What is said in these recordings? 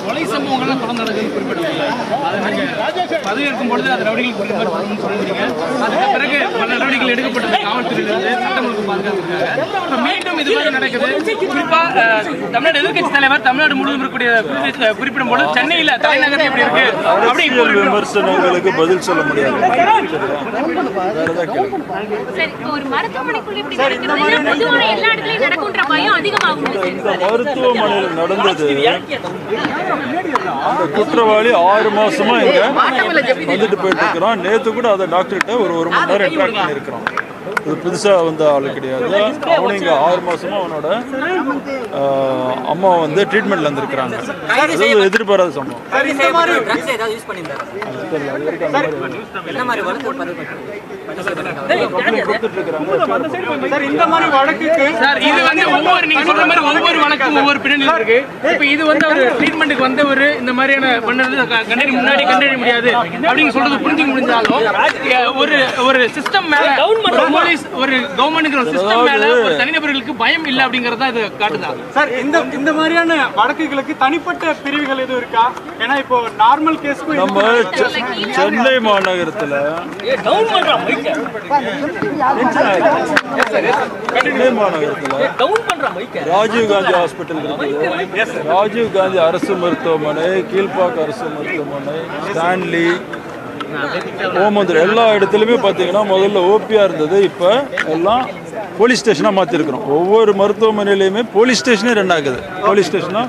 கொலை சம்பவங்கள்லாம் தொடர்ந்து நடக்குதுன்னு குறிப்பிட்டிருக்கீங்க அதை நீங்கள் பதவியேற்கும் பொழுது அது நடவடிக்கைகள் குறித்த மாதிரி அதுக்கு பிறகு பல நடவடிக்கைகள் எடுக்கப்பட்டது காவல்துறையிலிருந்து. மீண்டும் இது மாதிரி நடக்குது. குறிப்பாக தமிழ்நாடு எதிர்க்கட்சி தலைவர் தமிழ்நாடு முழுவதும் இருக்கக்கூடிய குறிப்பிட்ட- குறிப்பிடும் பொழுது சென்னையில் தலைநகரம் எப்படி இருக்கு? அப்படி விமர்சனங்களுக்கு பதில் சொல்ல முடியாது. இந்த மருத்துவமனையில் நடந்தது அந்த குற்றவாளி ஆறு மாசமா இங்க வந்துட்டு போயிட்டு இருக்கிறான். நேத்து கூட அதை டாக்டர்கிட்ட ஒரு ஒரு மணி நேரம் இன்ட்ராக்ட் பண்ணியிருக்கிறான். இது புதுசாக வந்த ஆளு கிடையாது. அவனும் இங்கே ஆறு மாதமாக அவனோட அம்மா வந்து ட்ரீட்மெண்ட்ல இருந்திருக்கிறாங்க அது எதிர்பாராத சம்பவம். இந்த மாதிரி வழக்குக்கு சார் இது வந்து ஒவ்வொரு நீங்க சொல்ற மாதிரி ஒவ்வொரு வழக்கும் ஒவ்வொரு பின்னணியில் இருக்கு. இப்ப இது வந்து ஒரு ட்ரீட்மெண்ட்டுக்கு வந்தவர் இந்த மாதிரியான பண்ணது க- கண்டறி முன்னாடி கண்டறிய முடியாது. அப்படிங்க சொல்றது புரிஞ்சுக்க முடிஞ்சாலும் ஒரு ஒரு சிஸ்டம் மேல ஒரு போலீஸ் ஒரு கவர்மெண்ட்டுங்கிற சிஸ்டம் மேல ஒரு தனிநபர்களுக்கு பயம் இல்ல அப்படிங்கறத இது காட்டுதா? சார் இந்த இந்த மாதிரியான வழக்குகளுக்கு தனிப்பட்ட பிரிவுகள் எதுவும் இருக்கா? ஏன்னா இப்போ நார்மல் கேஸ்க்கு நம்ம சென்னை மாநகரத்துல சென்னை மாநகரத்துல ராஜீவ் காந்தி ஹாஸ்பிட்டல் இருக்குது. ராஜீவ் காந்தி அரசு மருத்துவமனை கீழ்ப்பாக்க அரசு மருத்துவமனை ஸ்டான்லி ஓமந்தூர் எல்லா இடத்துலையுமே பார்த்தீங்கன்னா முதல்ல ஓபியா இருந்தது. இப்போ எல்லாம் போலீஸ் ஸ்டேஷனாக மாற்றிருக்கிறோம். ஒவ்வொரு மருத்துவமனையிலையுமே போலீஸ் ஸ்டேஷனே ரன் ஆகுது போலீஸ் ஸ்டேஷனாக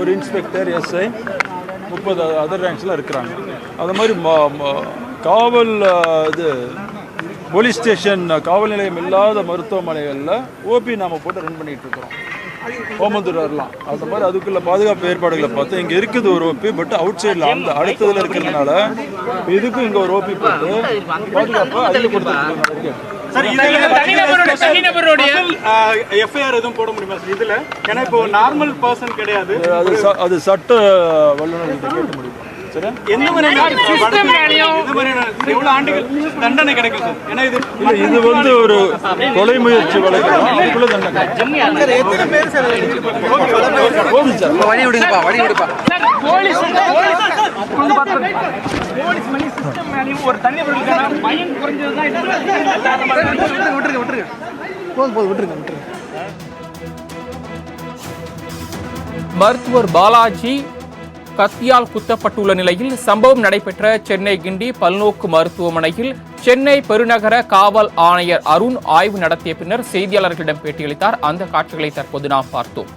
ஒரு இன்ஸ்பெக்டர் எஸ்ஐ முப்பது அதர் ரேங்க்ஸ்லாம் இருக்கிறாங்க. அது மாதிரி காவல் இது போலீஸ் ஸ்டேஷன் காவல் நிலையம் இல்லாத மருத்துவமனைகளில் ஓபி நாம் போட்டு ரன் பண்ணிகிட்டு இருக்கிறோம். ஓமந்தூர் வரலாம் அந்த மாதிரி அதுக்குள்ள பாதுகாப்பு ஏற்பாடுகளை பார்த்து இங்கே இருக்குது ஒரு ஓபி பட் அவுட் சைடில் அந்த அடுத்ததில் இருக்கிறதுனால இதுக்கும் இங்கே ஒரு ஓபி போட்டு பாதுகாப்பு அதில் சார் எஃப்ஐஆர் எதுவும் போட முடியுமா சார்? இதுல? ஏன்னா இப்போ நார்மல் பர்சன் கிடையாது. அது ச- அது சட்ட வல்லுநர்கிட்ட கேட்க முடியும்? சரியா எந்த மாதிரியான system வழக்கு- மேலயும் எந்த மாதிரியான எவ்வளவு ஆண்டுகள் தண்டனை கிடைக்கும் சார் ஏன்னா இது இல்ல, இது வந்து ஒரு கொலை முயற்சி வழக்கு போலீஸ் போலீஸ் மணி சிஸ்டம் மேலேயும் ஒரு பயம் விட்டுருங்க விட்டுருங்க மருத்துவர் பாலாஜி கத்தியால் குத்தப்பட்டுள்ள நிலையில் சம்பவம் நடைபெற்ற சென்னை கிண்டி பல்நோக்கு மருத்துவமனையில் சென்னை பெருநகர காவல் ஆணையர் அருண் ஆய்வு நடத்திய பின்னர் செய்தியாளர்களிடம் பேட்டியளித்தார். அந்த காட்சிகளை தற்போது நாம் பார்த்தோம்.